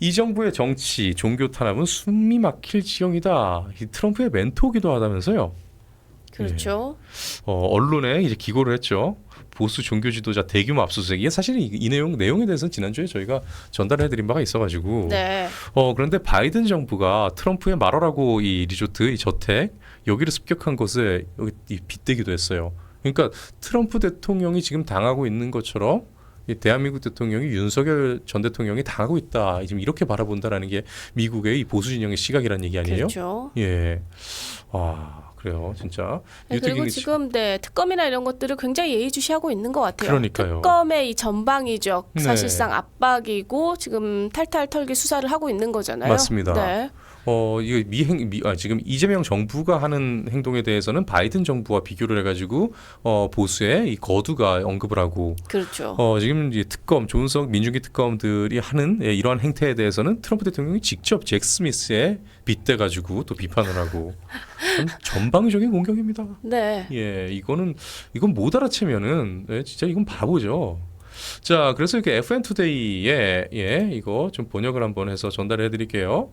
이 정부의 정치, 종교 탄압은 숨이 막힐 지경이다. 이 트럼프의 멘토기도 하다면서요. 그렇죠. 어, 언론에 이제 기고를 했죠. 보수 종교 지도자 대규모 압수수색. 이게 사실 이, 이 내용 내용에 대해서는 지난주에 저희가 전달해 드린 바가 있어 가지고. 네. 어 그런데 바이든 정부가 트럼프의 말하라고 이 리조트 이 저택 여기를 습격한 것에 여기 이 빗대기도 했어요. 그러니까 트럼프 대통령이 지금 당하고 있는 것처럼 이 대한민국 대통령이 윤석열 전 대통령이 당하고 있다. 지금 이렇게 바라본다라는 게 미국의 이 보수 진영의 시각이라는 얘기 아니에요? 그렇죠. 예. 와 그래요 진짜. 네, 그리고 지금 네 특검이나 이런 것들을 굉장히 예의주시하고 있는 것 같아요. 그러니까요. 특검의 이 전방위적 네. 사실상 압박이고 지금 탈탈 털기 수사를 하고 있는 거잖아요. 맞습니다. 네. 어 이거 미행 미, 아, 지금 이재명 정부가 하는 행동에 대해서는 바이든 정부와 비교를 해가지고 어 보수의 이 거두가 언급을 하고 그렇죠. 어 지금 이제 특검 조은석 민주기 특검들이 하는 예, 이러한 행태에 대해서는 트럼프 대통령이 직접 잭 스미스에 빗대 가지고 또 비판을 하고 참 전방위적인 공격입니다. 네. 예, 이거는 이건 못 알아채면은 예, 진짜 이건 바보죠. 자, 그래서 이렇게 FN 투데이에 예, 이거 좀 번역을 한번 해서 전달해 드릴게요.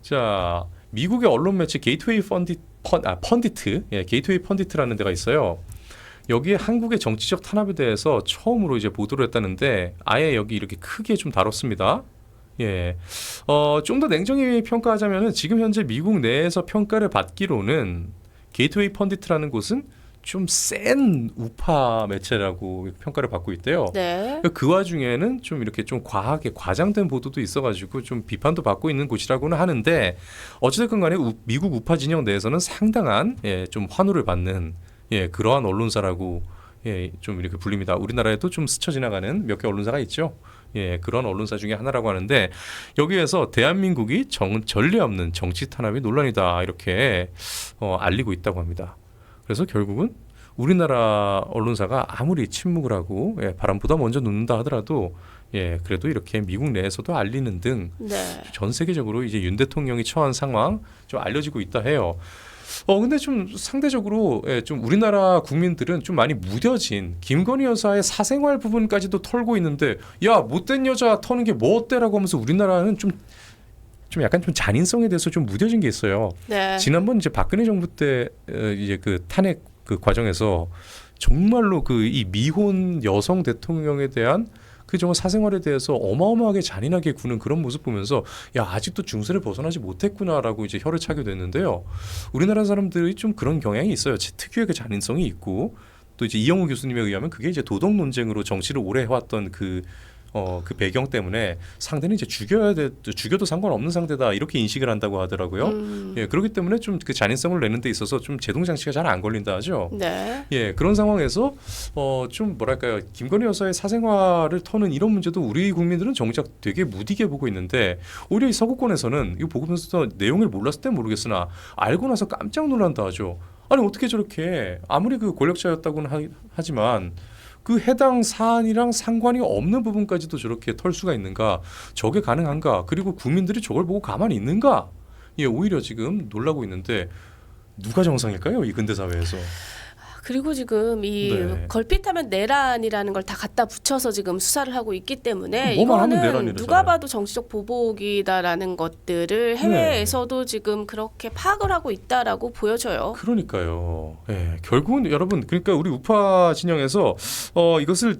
자, 미국의 언론 매체 게이트웨이 펀디 펀, 아, 펀디트, 예, 게이트웨이 펀디트라는 데가 있어요. 여기에 한국의 정치적 탄압에 대해서 처음으로 이제 보도를 했다는데 아예 여기 이렇게 크게 좀 다뤘습니다. 예. 어, 좀 더 냉정히 평가하자면은 지금 현재 미국 내에서 평가를 받기로는 게이트웨이 펀디트라는 곳은 좀 센 우파 매체라고 평가를 받고 있대요. 네. 그 와중에는 좀 이렇게 좀 과하게 과장된 보도도 있어가지고 좀 비판도 받고 있는 곳이라고는 하는데 어찌됐건 간에 우- 미국 우파 진영 내에서는 상당한 예, 좀 환호를 받는 예, 그러한 언론사라고 예, 좀 이렇게 불립니다. 우리나라에도 좀 스쳐 지나가는 몇 개 언론사가 있죠. 예, 그런 언론사 중에 하나라고 하는데 여기에서 대한민국이 정, 전례 없는 정치 탄압이 논란이다 이렇게 어, 알리고 있다고 합니다. 그래서 결국은 우리나라 언론사가 아무리 침묵을 하고 예, 바람보다 먼저 눕는다 하더라도 예, 그래도 이렇게 미국 내에서도 알리는 등 네. 전 세계적으로 이제 윤 대통령이 처한 상황 좀 알려지고 있다 해요. 어 근데 좀 상대적으로 예, 좀 우리나라 국민들은 좀 많이 무뎌진 김건희 여사의 사생활 부분까지도 털고 있는데 야 못된 여자 터는 게 뭐 어때라고 하면서 우리나라는 좀 좀 약간 좀 잔인성에 대해서 좀 무뎌진 게 있어요. 네. 지난번 이제 박근혜 정부 때 어, 이제 그 탄핵 그 과정에서 정말로 그 이 미혼 여성 대통령에 대한 그 정말 사생활에 대해서 어마어마하게 잔인하게 구는 그런 모습 보면서 야 아직도 중세를 벗어나지 못했구나라고 이제 혀를 차게 됐는데요. 우리나라 사람들이 좀 그런 경향이 있어요. 제 특유의 그 잔인성이 있고 또 이제 이영우 교수님에 의하면 그게 이제 도덕 논쟁으로 정치를 오래 해왔던 그 어, 그 배경 때문에 상대는 이제 죽여야 돼, 죽여도 상관없는 상대다 이렇게 인식을 한다고 하더라고요. 음. 예, 그렇기 때문에 좀 그 잔인성을 내는 데 있어서 좀 제동 장치가 잘 안 걸린다 하죠. 네. 예, 그런 상황에서 어, 좀 뭐랄까요. 김건희 여사의 사생활을 터는 이런 문제도 우리 국민들은 정작 되게 무디게 보고 있는데 오히려 이 서구권에서는 이거 보면서 내용을 몰랐을 땐 모르겠으나 알고 나서 깜짝 놀란다 하죠. 아니 어떻게 저렇게 아무리 그 권력자였다고는 하, 하지만 그 해당 사안이랑 상관이 없는 부분까지도 저렇게 털 수가 있는가? 저게 가능한가? 그리고 국민들이 저걸 보고 가만히 있는가? 예, 오히려 지금 놀라고 있는데 누가 정상일까요? 이 근대 사회에서. 그리고 지금 이 네. 걸핏하면 내란이라는 걸 다 갖다 붙여서 지금 수사를 하고 있기 때문에 뭐만 하면 이거는 내란이래잖아요. 누가 봐도 정치적 보복이다라는 것들을 해외에서도 지금 그렇게 파악을 하고 있다라고 보여져요. 그러니까요. 예, 결국은 여러분 그러니까 우리 우파 진영에서 어 이것을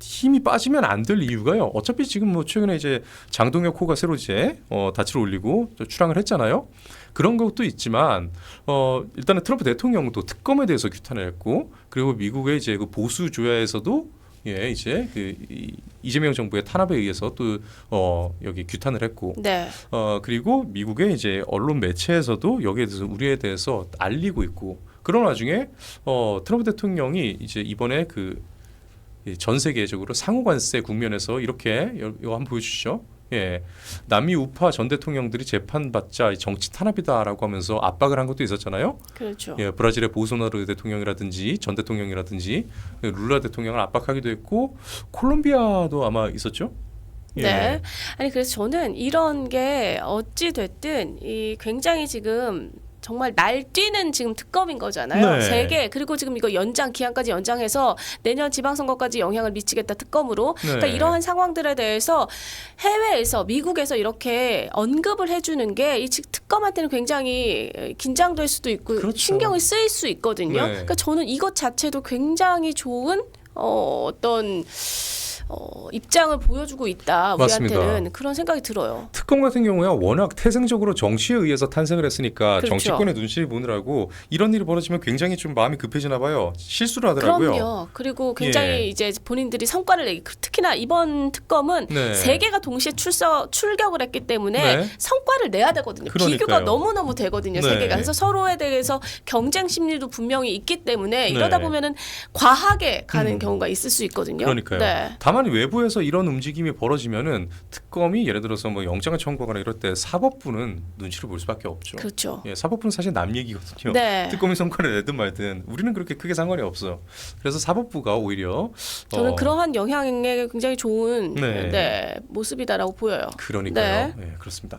힘이 빠지면 안 될 이유가요. 어차피 지금 뭐 최근에 이제 장동혁 호가 새로 이제 어 다치를 올리고 또 출항을 했잖아요. 그런 것도 있지만 어 일단은 트럼프 대통령도 특검에 대해서 규탄을 했고 그리고 미국의 이제 그 보수 조야에서도 예 이제 그 이- 이재명 정부의 탄압에 의해서 또 어 여기 규탄을 했고 네. 어 그리고 미국의 이제 언론 매체에서도 여기에 대해서 우리에 대해서 알리고 있고 그런 와중에 어 트럼프 대통령이 이제 이번에 그 전 세계적으로 상호 관세 국면에서 이렇게 여- 이거 한번 보여주시죠. 예, 남미 우파 전 대통령들이 재판받자 정치 탄압이다라고 하면서 압박을 한 것도 있었잖아요. 그렇죠. 예, 브라질의 보소나루 대통령이라든지 전 대통령이라든지 룰라 대통령을 압박하기도 했고 콜롬비아도 아마 있었죠. 예. 네. 아니 그래서 저는 이런 게 어찌 됐든 이 굉장히 지금 정말 날뛰는 지금 특검인 거잖아요. 네. 세계 그리고 지금 이거 연장 기한까지 연장해서 내년 지방선거까지 영향을 미치겠다 특검으로. 그러니까 네. 이러한 상황들에 대해서 해외에서 미국에서 이렇게 언급을 해주는 게 이 특검한테는 굉장히 긴장될 수도 있고 그렇죠. 신경이 쓰일 수 있거든요. 네. 그러니까 저는 이것 자체도 굉장히 좋은 어, 어떤 어, 입장을 보여주고 있다. 우리한테는 그런 생각이 들어요. 특검 같은 경우야 워낙 태생적으로 정치에 의해서 탄생을 했으니까 그렇죠. 정치권의 눈치를 보느라고 이런 일이 벌어지면 굉장히 좀 마음이 급해지나 봐요. 실수를 하더라고요. 그럼요. 그리고 굉장히 예. 이제 본인들이 성과를 내기 특히나 이번 특검은 네. 세 개가 동시에 출석 출격을 했기 때문에 네. 성과를 내야 되거든요. 그러니까요. 비교가 너무 너무 되거든요. 세 네. 개가 그래서 서로에 대해서 경쟁 심리도 분명히 있기 때문에 네. 이러다 보면은 과하게 가는 음. 경우가 있을 수 있거든요. 그러니까요. 네. 다만 외부에서 이런 움직임이 벌어지면은 특검이 예를 들어서 뭐 영장을 청구하거나 이럴 때 사법부는 눈치를 볼 수밖에 없죠. 그렇죠. 예, 사법부는 사실 남 얘기거든요. 네. 특검이 성과를 내든 말든 우리는 그렇게 크게 상관이 없어. 그래서 사법부가 오히려 저는 어, 그러한 영향에 굉장히 좋은 네. 네. 모습이다라고 보여요. 그러니까요. 네. 예, 그렇습니다.